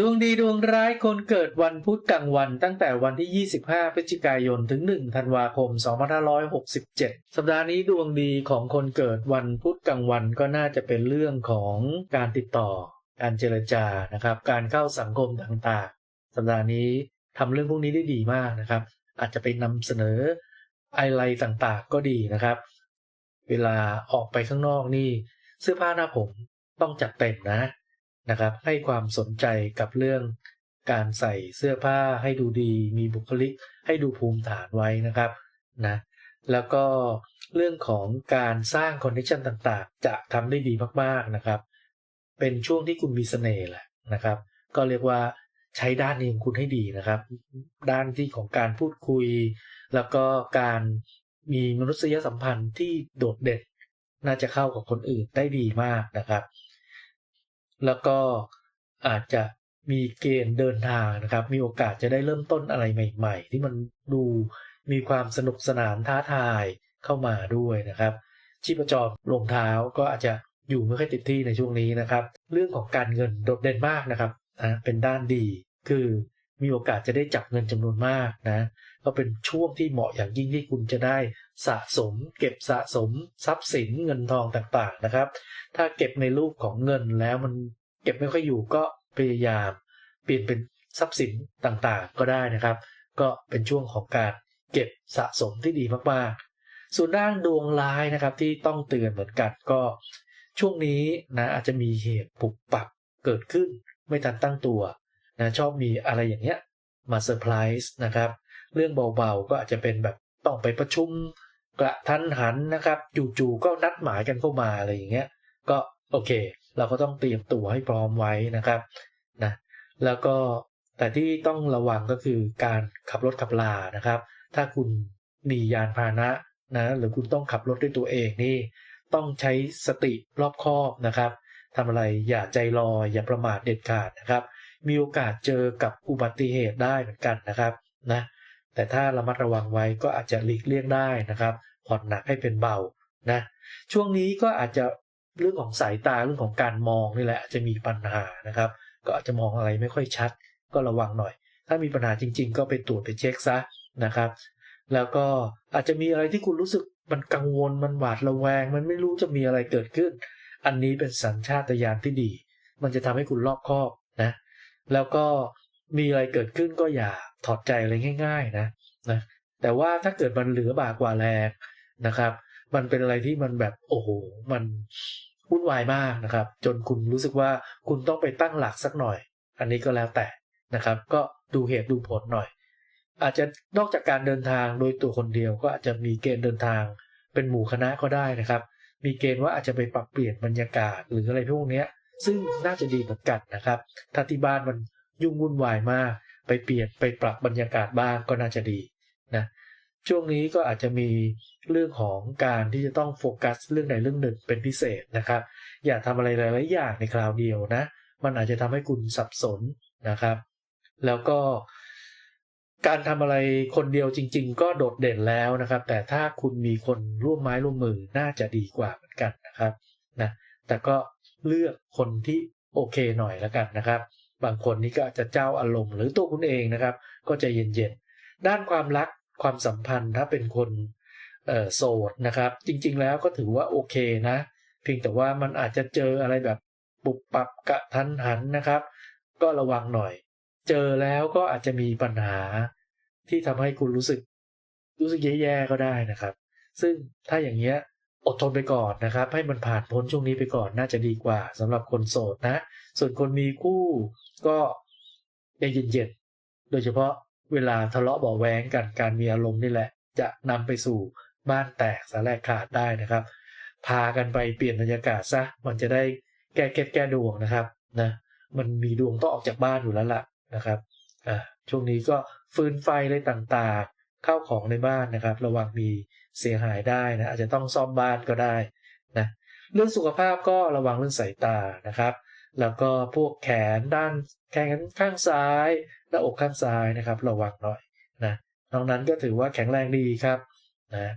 ดวงดีดวงร้ายคนเกิดวันพุธกลางวันตั้งแต่วันที่ 25 พฤศจิกายน ถึง 1 ธันวาคม 2567 สัปดาห์นี้ดวงดีของคนเกิดวันพุธกลางวันก็น่าจะเป็นเรื่องของการติดต่อ การเจรจา นะครับ การเข้าสังคมต่างๆ สัปดาห์นี้ทำเรื่องพวกนี้ได้ดีมากนะครับ อาจจะไปนำเสนออะไรต่างๆ ก็ดีนะครับ เวลาออกไปข้างนอกนี่ เสื้อผ้าหน้าผมต้องจัดเต็มนะ นะครับให้ความสนใจกับเรื่องการใส่เสื้อผ้าให้ดูดี มีบุคลิกให้ดูภูมิฐานไว้นะครับนะแล้วก็เรื่องของการสร้างคอนเนคชันต่างๆ จะทำได้ดีมากๆนะครับ เป็นช่วงที่คุณมีเสน่ห์แหละนะครับ ก็เรียกว่าใช้ด้านนี้ของคุณให้ดีนะครับ ด้านที่ของการพูดคุย แล้วก็การมีมนุษยสัมพันธ์ที่โดดเด่นน่าจะเข้ากับคนอื่นได้ดีมากนะครับ แล้วก็อาจจะมีเกณฑ์เดินทางนะครับ มีโอกาสจะได้เริ่มต้นอะไรใหม่ ๆ ที่มันดูมีความสนุกสนานท้าทายเข้ามาด้วยนะครับ ชีพจรลงเท้าก็อาจจะอยู่ไม่ค่อยติดที่ในช่วงนี้นะครับ เรื่องของการเงินโดดเด่นมากนะครับนะเป็นด้านดี คือ มีโอกาสจะได้จับเงินจำนวนมากนะ ก็เป็นช่วงที่เหมาะอย่างยิ่งที่คุณจะได้สะสม เก็บสะสมทรัพย์สินเงินทองต่างๆนะครับ ถ้าเก็บในรูปของเงินแล้วมันเก็บไม่ค่อยอยู่ก็พยายาม เปลี่ยนเป็นทรัพย์สินต่างๆก็ได้นะครับ ก็เป็นช่วงของการเก็บสะสมที่ดีมากๆ ส่วนด้านดวงร้ายนะครับที่ต้องเตือนเหมือนกันก็ ช่วงนี้นะอาจจะมีเหตุปุกปักเกิดขึ้นไม่ทันตั้งตัว นะชอบมีอะไรอย่างเงี้ยมาเซอร์ไพรส์นะครับ เรื่องเบาๆก็อาจจะเป็นแบบต้องไปประชุมกระทันหันนะครับจู่ๆก็นัดหมายกันเข้ามาอะไรอย่างเงี้ย ก็โอเค เราก็ต้องเตรียมตัวให้พร้อมไว้นะครับนะแล้วก็แต่ที่ต้องระวังก็คือการขับรถขับลานะครับ ถ้าคุณมียานพาหนะนะหรือคุณต้องขับรถด้วยตัวเองนี่ ต้องใช้สติรอบคอบนะครับทำอะไรอย่าใจลอยอย่าประมาทเด็ดขาดนะครับ มีโอกาสเจอกับอุบัติเหตุได้เหมือนกันนะครับนะแต่ถ้าระมัดระวังไว้ก็อาจจะหลีกเลี่ยงได้นะครับ ผ่อนหนักให้เป็นเบานะช่วงนี้ก็อาจจะเรื่องของสายตาเรื่องของการมองนี่แหละอาจจะมีปัญหานะครับ ก็อาจจะมองอะไรไม่ค่อยชัด ก็ระวังหน่อย ถ้ามีปัญหาจริง ๆ ก็ไปตรวจไปเช็คซะนะครับ แล้วก็อาจจะมีอะไรที่คุณรู้สึกมันกังวลมันหวาดระแวง มันไม่รู้จะมีอะไรเกิดขึ้น อันนี้เป็นสัญชาตญาณที่ดี มันจะทำให้คุณรอบคอบ แล้วก็มีอะไรเกิดขึ้นก็อย่าถอดใจอะไรง่าย ๆ นะนะแต่ว่าถ้าเกิดมันเหลือบากกว่าแรงนะครับ มันเป็นอะไรที่มันแบบโอ้โหมันวุ่นวายมากนะครับ จนคุณรู้สึกว่าคุณต้องไปตั้งหลักสักหน่อย อันนี้ก็แล้วแต่นะครับ ก็ดูเหตุดูผลหน่อย อาจจะนอกจากการเดินทางโดยตัวคนเดียว ก็อาจจะมีเกณฑ์เดินทาง เป็นหมู่คณะก็ได้นะครับ มีเกณฑ์ว่าอาจจะไปปรับเปลี่ยนบรรยากาศหรืออะไรพวกนี้ ซึ่งน่าจะดีเหมือนกันนะครับถ้าที่บ้านมันยุ่งวุ่นวายมาก ไปเปลี่ยนไปปรับบรรยากาศบ้างก็น่าจะดีนะช่วงนี้ก็อาจจะมีเรื่องของการที่จะต้องโฟกัสเรื่องใดเรื่องหนึ่งเป็นพิเศษนะครับ อย่าทำอะไรหลาย ๆ อย่างในคราวเดียวนะ มันอาจจะทำให้คุณสับสนนะครับ แล้วก็ การทำอะไรคนเดียวจริง ๆ ก็โดดเด่นแล้วนะครับ แต่ถ้าคุณมีคนร่วมไม้ร่วมมือน่าจะดีกว่าเหมือนกันนะครับนะแต่ก็ เลือกคนที่โอเคหน่อยแล้วกันนะครับ บางคนนี่ก็อาจจะเจ้าอารมณ์หรือตัวคุณเองนะครับ ก็จะเย็นๆ ด้านความรักความสัมพันธ์ถ้าเป็นคนโสดนะครับ จริงๆแล้วก็ถือว่าโอเคนะ เพียงแต่ว่ามันอาจจะเจออะไรแบบปุบปับกะทันหันนะครับ ก็ระวังหน่อย เจอแล้วก็อาจจะมีปัญหาที่ทำให้คุณรู้สึก รู้สึกแย่ๆก็ได้นะครับ ซึ่งถ้าอย่างเงี้ย อดทนไปก่อนนะครับ ให้มันผ่านพ้นช่วงนี้ไปก่อนน่าจะดีกว่าสำหรับคนโสดนะ ส่วนคนมีคู่ก็ใจเย็นๆโดยเฉพาะเวลาทะเลาะเบาแวงกันการมีอารมณ์นี่แหละ จะนำไปสู่บ้านแตกสาแลกขาดได้นะครับ พากันไปเปลี่ยนบรรยากาศซะมันจะได้แก้เก็ดแก้ดวงนะครับนะมันมีดวงต้องออกจากบ้านอยู่แล้วล่ะนะครับอ่าช่วงนี้ก็ฟื้นไฟอะไรต่าง ข้าของในบ้านนะครับ ระวังมีเสียหายได้นะอาจจะต้องซ่อมบ้านก็ได้นะเรื่องสุขภาพก็ระวังเรื่องสายตานะครับ แล้วก็พวกแขนด้านแขนข้างซ้ายหน้าอกข้างซ้ายนะครับ ระวังหน่อยนะนอกนั้นก็ถือว่าแข็งแรงดีครับนะ